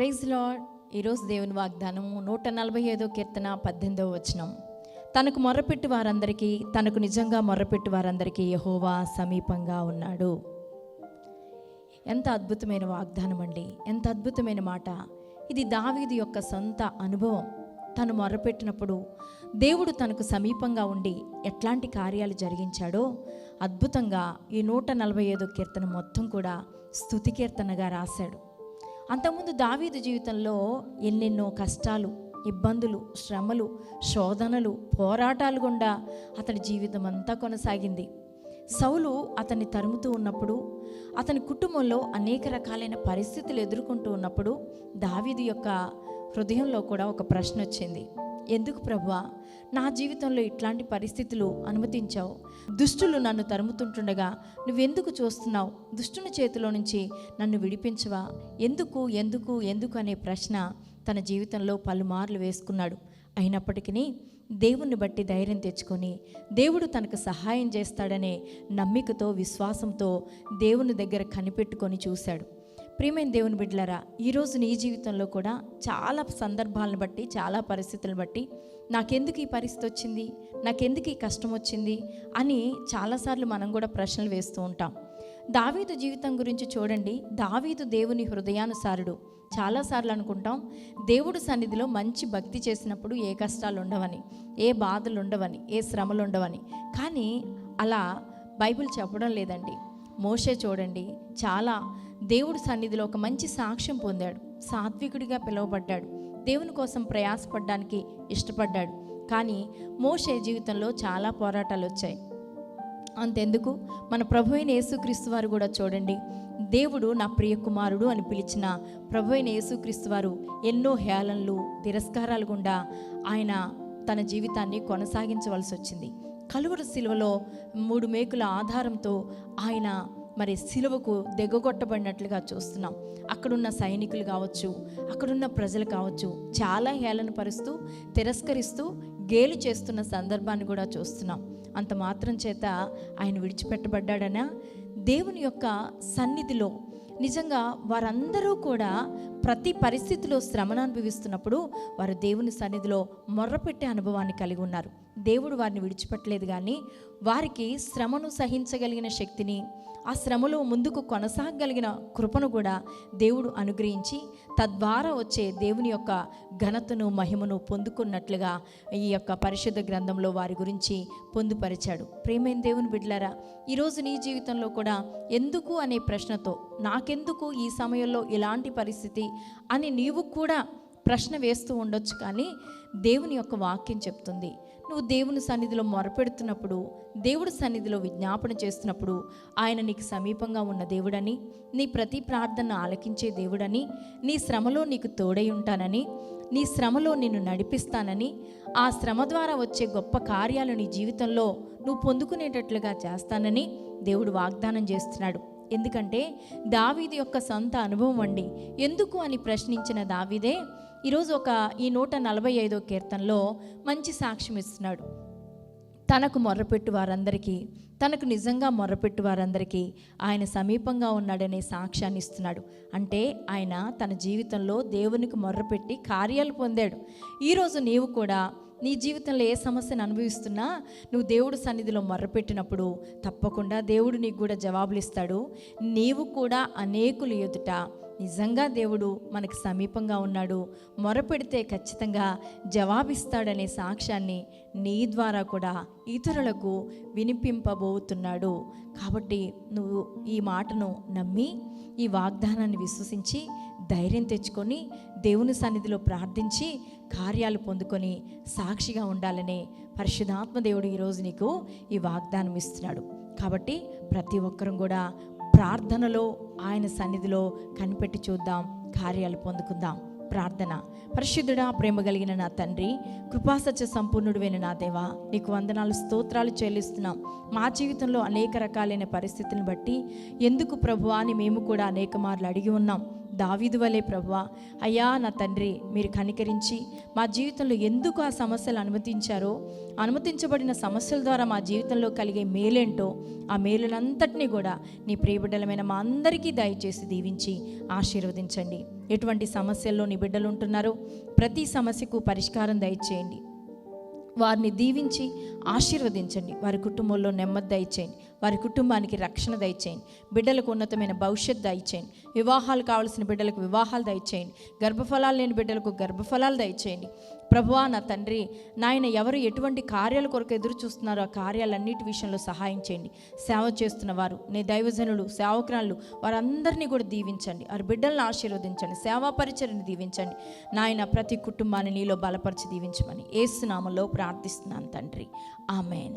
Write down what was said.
Praise lord ఈరోజు దేవుని వాగ్దానము నూట నలభై ఐదో కీర్తన పద్దెనిమిదవ వచనం. తనకు మొరపెట్టి వారందరికీ తనకు నిజంగా మొరపెట్టి వారందరికీ యహోవా సమీపంగా ఉన్నాడు. ఎంత అద్భుతమైన వాగ్దానం అండి ఎంత అద్భుతమైన మాట. ఇది దావీది యొక్క సొంత అనుభవం. తను మొరపెట్టినప్పుడు దేవుడు తనకు సమీపంగా ఉండి ఎట్లాంటి కార్యాలు జరిగించాడో అద్భుతంగా ఈ నూట నలభై ఐదో కీర్తన మొత్తం కూడా స్థుతి కీర్తనగా రాశాడు. అంతకుముందు దావీదు జీవితంలో ఎన్నెన్నో కష్టాలు ఇబ్బందులు శ్రమలు శోధనలు పోరాటాలు గుండా అతని జీవితం అంతా కొనసాగింది. సౌలు అతన్ని తరుముతూ ఉన్నప్పుడు అతని కుటుంబంలో అనేక రకాలైన పరిస్థితులు ఎదుర్కొంటూ ఉన్నప్పుడు దావీదు యొక్క హృదయంలో కూడా ఒక ప్రశ్న వచ్చింది. ఎందుకు ప్రభువా? నా జీవితంలో ఇట్లాంటి పరిస్థితులు అనుమతించావు. దుష్టులు నన్ను తరుముతుంటుండగా నువ్వెందుకు చూస్తున్నావు? దుష్టుని చేతిలో నుంచి నన్ను విడిపించవా? ఎందుకు ఎందుకు ఎందుకు అనే ప్రశ్న తన జీవితంలో పలుమార్లు వేసుకున్నాడు. అయినప్పటికీ దేవుణ్ణి బట్టి ధైర్యం తెచ్చుకొని దేవుడు తనకు సహాయం చేస్తాడనే నమ్మికతో విశ్వాసంతో దేవుని దగ్గర కనిపెట్టుకొని చూశాడు. ప్రియమైన దేవుని బిడ్డలరా ఈరోజు నీ జీవితంలో కూడా చాలా సందర్భాలను బట్టి చాలా పరిస్థితులను బట్టి నాకెందుకు ఈ పరిస్థితి వచ్చింది? నాకెందుకు ఈ కష్టం వచ్చింది? అని చాలాసార్లు మనం కూడా ప్రశ్నలు వేస్తూ ఉంటాం. దావీదు జీవితం గురించి చూడండి. దావీదు దేవుని హృదయానుసారుడు. చాలాసార్లు అనుకుంటాం దేవుడు సన్నిధిలో మంచి భక్తి చేసినప్పుడు ఏ కష్టాలు ఉండవని ఏ బాధలు ఉండవని ఏ శ్రమలు ఉండవని. కానీ అలా బైబిల్ చెప్పడం లేదండి. మోషే చూడండి. చాలా దేవుడు సన్నిధిలో ఒక మంచి సాక్ష్యం పొందాడు. సాత్వికుడిగా పిలువబడ్డాడు. దేవుని కోసం ప్రయాసపడడానికి ఇష్టపడ్డాడు. కానీ మోషే జీవితంలో చాలా పోరాటాలు వచ్చాయి. అంతెందుకు? మన ప్రభు అయిన యేసుక్రీస్తు వారు కూడా చూడండి. దేవుడు నా ప్రియ కుమారుడు అని పిలిచిన ప్రభు అయిన యేసుక్రీస్తు వారు ఎన్నో హేళనలు తిరస్కారాలు గుండా ఆయన తన జీవితాన్ని కొనసాగించవలసి వచ్చింది. కలువరు శిలువలో మూడు మేకుల ఆధారంతో ఆయన మరి సిలువకు దిగగొట్టబడినట్లుగా చూస్తున్నాం. అక్కడున్న సైనికులు కావచ్చు అక్కడున్న ప్రజలు కావచ్చు చాలా హేళన పరుస్తూ తిరస్కరిస్తూ గేలి చేస్తున్న సందర్భాన్ని కూడా చూస్తున్నాం. అంత మాత్రం చేత ఆయన విడిచిపెట్టబడ్డాడనా? దేవుని యొక్క సన్నిధిలో నిజంగా వారందరూ కూడా ప్రతి పరిస్థితిలో శ్రమను అనుభవిస్తున్నప్పుడు వారు దేవుని సన్నిధిలో మొర్రపెట్టే అనుభవాన్ని కలిగి ఉన్నారు. దేవుడు వారిని విడిచిపెట్టలేదు కానీ వారికి శ్రమను సహించగలిగిన శక్తిని ఆ శ్రమలో ముందుకు కొనసాగగలిగిన కృపను కూడా దేవుడు అనుగ్రహించి తద్వారా వచ్చే దేవుని యొక్క ఘనతను మహిమను పొందుకున్నట్లుగా ఈ యొక్క పరిశుద్ధ గ్రంథంలో వారి గురించి పొందుపరిచాడు. ప్రేమైన దేవుని బిడ్డలారా ఈరోజు నీ జీవితంలో కూడా ఎందుకు అనే ప్రశ్నతో నాకు నాకెందుకు ఈ సమయంలో ఇలాంటి పరిస్థితి అని నీవు కూడా ప్రశ్న వేస్తూ ఉండొచ్చు కానీ దేవుని యొక్క వాక్యం చెప్తుంది. నువ్వు దేవుని సన్నిధిలో మొరపెడుతున్నప్పుడు దేవుడి సన్నిధిలో విజ్ఞాపన చేస్తున్నప్పుడు ఆయన నీకు సమీపంగా ఉన్న దేవుడని నీ ప్రతి ప్రార్థన ఆలకించే దేవుడని నీ శ్రమలో నీకు తోడై ఉంటానని నీ శ్రమలో నిన్ను నడిపిస్తానని ఆ శ్రమ ద్వారా వచ్చే గొప్ప కార్యాలు నీ జీవితంలో నువ్వు పొందుకునేటట్లుగా చేస్తానని దేవుడు వాగ్దానం చేస్తున్నాడు. ఎందుకంటే దావీది యొక్క సొంత అనుభవం అండి. ఎందుకు అని ప్రశ్నించిన దావీదే ఈరోజు ఒక ఈ నూట నలభై ఐదో కీర్తనలో మంచి సాక్ష్యం ఇస్తున్నాడు. తనకు మొర్రపెట్టు వారందరికీ తనకు నిజంగా మొరపెట్టు వారందరికీ ఆయన సమీపంగా ఉన్నాడనే సాక్ష్యాన్ని ఇస్తున్నాడు. అంటే ఆయన తన జీవితంలో దేవునికి మొర్రపెట్టి కార్యాలు పొందాడు. ఈరోజు నీవు కూడా నీ జీవితంలో ఏ సమస్యను అనుభవిస్తున్నా నువ్వు దేవుడు సన్నిధిలో మొర్రపెట్టినప్పుడు తప్పకుండా దేవుడు నీకు కూడా జవాబులు ఇస్తాడు. నీవు కూడా అనేకులు ఎదుట నిజంగా దేవుడు మనకు సమీపంగా ఉన్నాడు. మొరపెడితే ఖచ్చితంగా జవాబిస్తాడనే సాక్ష్యాన్ని నీ ద్వారా కూడా ఇతరులకు వినిపింపబోతున్నాడు. కాబట్టి నువ్వు ఈ మాటను నమ్మి ఈ వాగ్దానాన్ని విశ్వసించి ధైర్యం తెచ్చుకొని దేవుని సన్నిధిలో ప్రార్థించి కార్యాలు పొందుకొని సాక్షిగా ఉండాలనే పరిశుధాత్మ దేవుడు ఈరోజు నీకు ఈ వాగ్దానం ఇస్తున్నాడు. కాబట్టి ప్రతి ఒక్కరం కూడా ప్రార్థనలో ఆయన సన్నిధిలో కనిపెట్టి చూద్దాం కార్యాలు పొందుకుందాం. ప్రార్థన. పరిశుద్ధుడా ప్రేమ కలిగిన నా తండ్రి కృపాసత్య సంపూర్ణుడువైన నా దేవా నీకు వందనాలు స్తోత్రాలు చెల్లిస్తున్నాం. మా జీవితంలో అనేక రకాలైన పరిస్థితులను బట్టి ఎందుకు ప్రభు అని మేము కూడా అనేక మార్లు అడిగి ఉన్నాం. దావీదు వలే ప్రభా అయ్యా నా తండ్రి మీరు కనికరించి మా జీవితంలో ఎందుకు ఆ సమస్యలు అనుమతించారో అనుమతించబడిన సమస్యల ద్వారా మా జీవితంలో కలిగే మేలేంటో ఆ మేలునంతటినీ కూడా నీ ప్రియబిడ్డలమైన మా అందరికీ దయచేసి దీవించి ఆశీర్వదించండి. ఎటువంటి సమస్యల్లో నీ బిడ్డలు ఉంటున్నారో ప్రతి సమస్యకు పరిష్కారం దయచేయండి. వారిని దీవించి ఆశీర్వదించండి. వారి కుటుంబంలో నెమ్మది దయచేయండి. వారి కుటుంబానికి రక్షణ దయచేయండి. బిడ్డలకు ఉన్నతమైన భవిష్యత్తు దయచేయండి. వివాహాలు కావాల్సిన బిడ్డలకు వివాహాలు దయచేయండి. గర్భఫలాలు లేని బిడ్డలకు గర్భఫలాలు దయచేయండి. ప్రభువా నా తండ్రి నాయన ఎవరు ఎటువంటి కార్యాల కొరకు ఎదురు చూస్తున్నారో ఆ కార్యాలన్నిటి విషయంలో సహాయం చేయండి. సేవ చేస్తున్న వారు నీ దైవజనులు సేవకురాళ్ళు వారందరినీ కూడా దీవించండి. వారి బిడ్డలను ఆశీర్వదించండి. సేవా పరిచయని దీవించండి. నాయన ప్రతి కుటుంబాన్ని నీలో బలపరిచి దీవించమని ఏసునామలో ప్రార్థిస్తున్నాను తండ్రి. ఆమెన్.